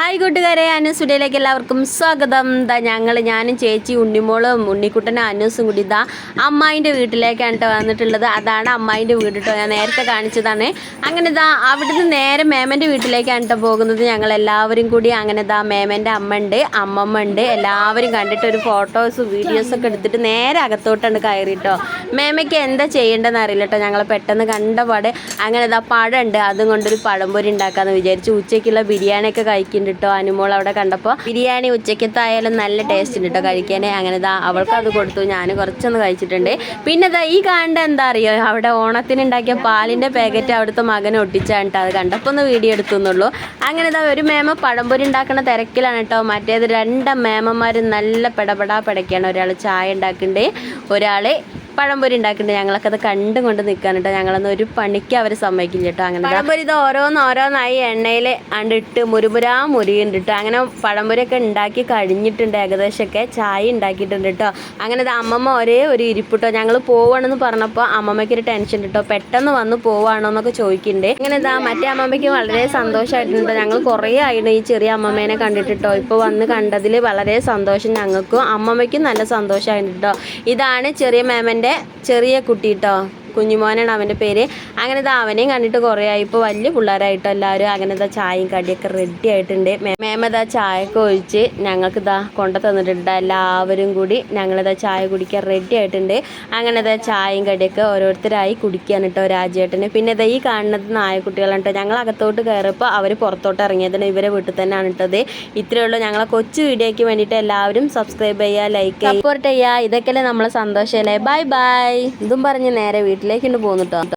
Hi കൂട്ടുകാരെ. അനുസുഡിയിലേക്ക് എല്ലാവർക്കും സ്വാഗതം. ദാ ഞങ്ങൾ ഞാനും ചേച്ചി ഉണ്ണിമോളും ഉണ്ണിക്കുട്ടനും അനൂസും കൂടി ഇതാ അമ്മായിന്റെ വീട്ടിലേക്കാണ് കേട്ടോ വന്നിട്ടുള്ളത്. അതാണ് അമ്മായിന്റെ വീട് കേട്ടോ ഞാൻ നേരത്തെ കാണിച്ചതാണ്. അങ്ങനെ ഇതാ അവിടുന്ന് നേരെ മേമന്റെ വീട്ടിലേക്കാണ് കേട്ടോ പോകുന്നത്. ഞങ്ങൾ എല്ലാവരും കൂടി അങ്ങനെ ഇതാ മേമന്റെ അമ്മ ഉണ്ട് അമ്മമ്മ ഉണ്ട് എല്ലാവരും കണ്ടിട്ട് ഒരു ഫോട്ടോസും വീഡിയോസൊക്കെ എടുത്തിട്ട് നേരെ അകത്തോട്ടാണ് കയറി കേട്ടോ മേമയ്ക്ക് എന്താ ചെയ്യേണ്ടതെന്ന് അറിയില്ല കേട്ടോ ഞങ്ങൾ പെട്ടെന്ന് കണ്ട പാടെ അങ്ങനെ ഇതാ പഴം ഉണ്ട് അതും കൊണ്ടൊരു പഴംപൊരി ഉണ്ടാക്കാന്ന് വിചാരിച്ചു ഉച്ചയ്ക്കുള്ള ബിരിയാണി ഒക്കെ കഴിക്കുന്നുണ്ട് കേട്ടോ അനുമോൾ അവിടെ കണ്ടപ്പോൾ ബിരിയാണി ഉച്ചയ്ക്കത്തായാലും നല്ല ടേസ്റ്റ് ഉണ്ട് കേട്ടോ കഴിക്കാനേ. അങ്ങനെ ഇതാ അവൾക്ക് അത് കൊടുത്തു. ഞാൻ കുറച്ചൊന്ന് കഴിച്ചിട്ടുണ്ട്. പിന്നെ ഇതാ ഈ കാണേണ്ട എന്താ അറിയോ? അവിടെ ഓണത്തിന് ഉണ്ടാക്കിയ പാലിന്റെ പാക്കറ്റ് അവിടുത്തെ മകനെ ഒട്ടിച്ചാണ് അത് കണ്ടപ്പോൾ ഒന്ന് വീഡിയോ എടുത്തുന്നുള്ളൂ. അങ്ങനെ ഇതാ ഒരു മേമ പഴംപൊരി ഉണ്ടാക്കുന്ന തിരക്കിലാണ് കേട്ടോ മറ്റേത് രണ്ട് മേമന്മാർ നല്ല പെടപെടാ പെടയ്ക്കാണ് ഒരാൾ ചായ ഉണ്ടാക്കുന്നുണ്ട്. ഒരാൾ പഴംപൊരി ഉണ്ടാക്കുന്നുണ്ട് ഞങ്ങളൊക്കെ അത് കണ്ടും കൊണ്ട് നിൽക്കാൻ കേട്ടോ ഞങ്ങളൊന്നും ഒരു പണിക്ക് അവർ സമ്മതിക്കില്ല കേട്ടോ അങ്ങനെ പഴംപൊരി ഇത് ഓരോന്ന് ഓരോന്നായി എണ്ണയിൽ അണ്ടിട്ട് മുരുമുരാ മുരിയുണ്ട് കേട്ടോ അങ്ങനെ പഴംപൊരിയൊക്കെ ഉണ്ടാക്കി കഴിഞ്ഞിട്ടുണ്ട് ഏകദേശമൊക്കെ. ചായ ഉണ്ടാക്കിയിട്ടുണ്ട് കേട്ടോ അങ്ങനെ ഇത് അമ്മമ്മ ഒരേ ഒരു ഇരിപ്പിട്ടോ ഞങ്ങൾ പോവാണെന്ന് പറഞ്ഞപ്പോൾ അമ്മമ്മയ്ക്ക് ഒരു ടെൻഷൻ കേട്ടോ പെട്ടെന്ന് വന്ന് പോവാണോ എന്നൊക്കെ ചോദിക്കുന്നുണ്ട് അങ്ങനെ ഇതാ മറ്റേ അമ്മമ്മയ്ക്ക് വളരെ സന്തോഷമായിട്ടുണ്ട് ഞങ്ങൾ കുറേ ആയിരുന്നു ഈ ചെറിയ അമ്മമ്മേനെ കണ്ടിട്ട് കേട്ടോ ഇപ്പോൾ വന്ന് കണ്ടതിൽ വളരെ സന്തോഷം ഞങ്ങൾക്കും. അമ്മമ്മയ്ക്കും നല്ല സന്തോഷമായിട്ടുണ്ട് കേട്ടോ ഇതാണ് ചെറിയ മേമന്റെ ചെറിയ കുട്ടി കേട്ടോ കുഞ്ഞുമോനാണ് അവന്റെ പേര്. അങ്ങനെ ഇത് അവനെയും കണ്ടിട്ട് കുറേ ആയി. ഇപ്പോൾ വലിയ പിള്ളേരായിട്ട് എല്ലാവരും. അങ്ങനെ ഇതാ ചായയും കടിയൊക്കെ റെഡി ആയിട്ടുണ്ട്. മേമതാ മേമ ചായയൊക്കെ ഒഴിച്ച് ഞങ്ങൾക്ക് ഇതാ കൊണ്ടു തന്നിട്ടുണ്ട് എല്ലാവരും കൂടി. ഞങ്ങളിതാ ചായ കുടിക്കാൻ റെഡി ആയിട്ടുണ്ട്. അങ്ങനെ ഇതാ ചായയും കടിയൊക്കെ ഓരോരുത്തരായി കുടിക്കുകയാണ് കേട്ടോ രാജേട്ടന്. പിന്നെ ഇതാ ഈ കാണുന്നത് നായക്കുട്ടികളാണ് കേട്ടോ ഞങ്ങൾ അകത്തോട്ട് കയറിയപ്പോൾ അവർ പുറത്തോട്ട് ഇറങ്ങിയതിന് ഇവരെ വീട്ടിൽ തന്നെയാണ് ഇട്ടത്. ഇത്രയേ ഉള്ളൂ. ഞങ്ങളെ കൊച്ചു വീഡിയോയ്ക്ക് വേണ്ടിയിട്ട് എല്ലാവരും സബ്സ്ക്രൈബ് ചെയ്യുക ലൈക്ക് സപ്പോർട്ട് ചെയ്യുക. ഇതൊക്കെയല്ലേ നമ്മളെ സന്തോഷമല്ലേ ബൈ ബൈ ഇതും പറഞ്ഞ് നേരെ വീട്ടിലേക്ക് പോകുന്നു കേട്ടോ